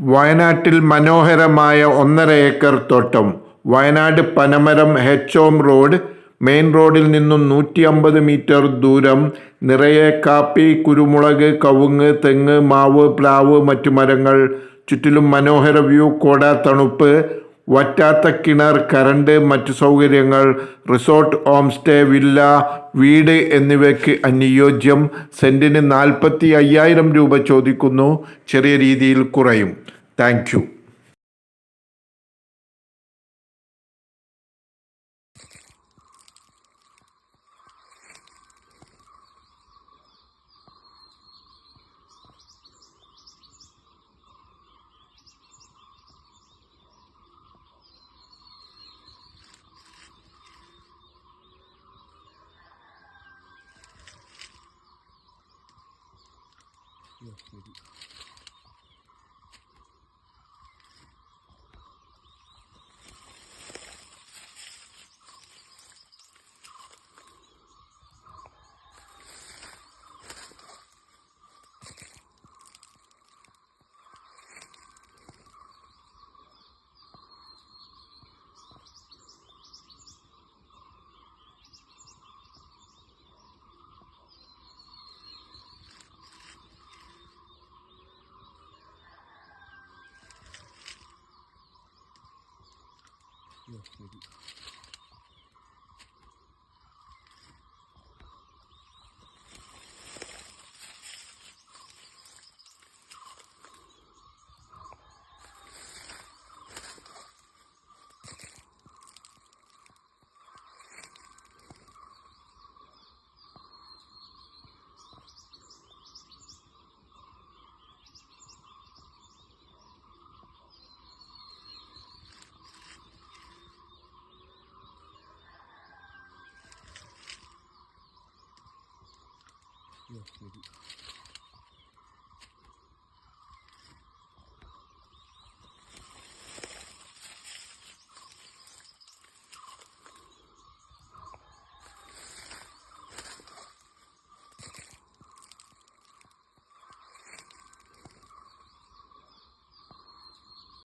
വയനാട്ടിൽ മനോഹരമായ ഒന്നര ഏക്കർ തോട്ടം. വയനാട് പനമരം ഹെച്ച് ഹെച്ചോം റോഡ് മെയിൻ റോഡിൽ നിന്നും നൂറ്റി അമ്പത് മീറ്റർ ദൂരം. നിറയെ കാപ്പി കുരുമുളക് കവുങ്ങ് തെങ്ങ് മാവ് പ്ലാവ് മറ്റു മരങ്ങൾ. ചുറ്റിലും മനോഹര വ്യൂ കോട തണുപ്പ്. വറ്റാത്ത കിണർ കരണ്ട് മറ്റു സൗകര്യങ്ങൾ റിസോർട്ട് ഹോം സ്റ്റേ വില്ല വീട് എന്നിവയ്ക്ക് അനുയോജ്യം. സെന്റിന് നാൽപ്പത്തി അയ്യായിരം രൂപ ചോദിക്കുന്നു. ചെറിയ രീതിയിൽ കുറയും. Thank Yes, maybe. 이렇게 해. Yok, yok.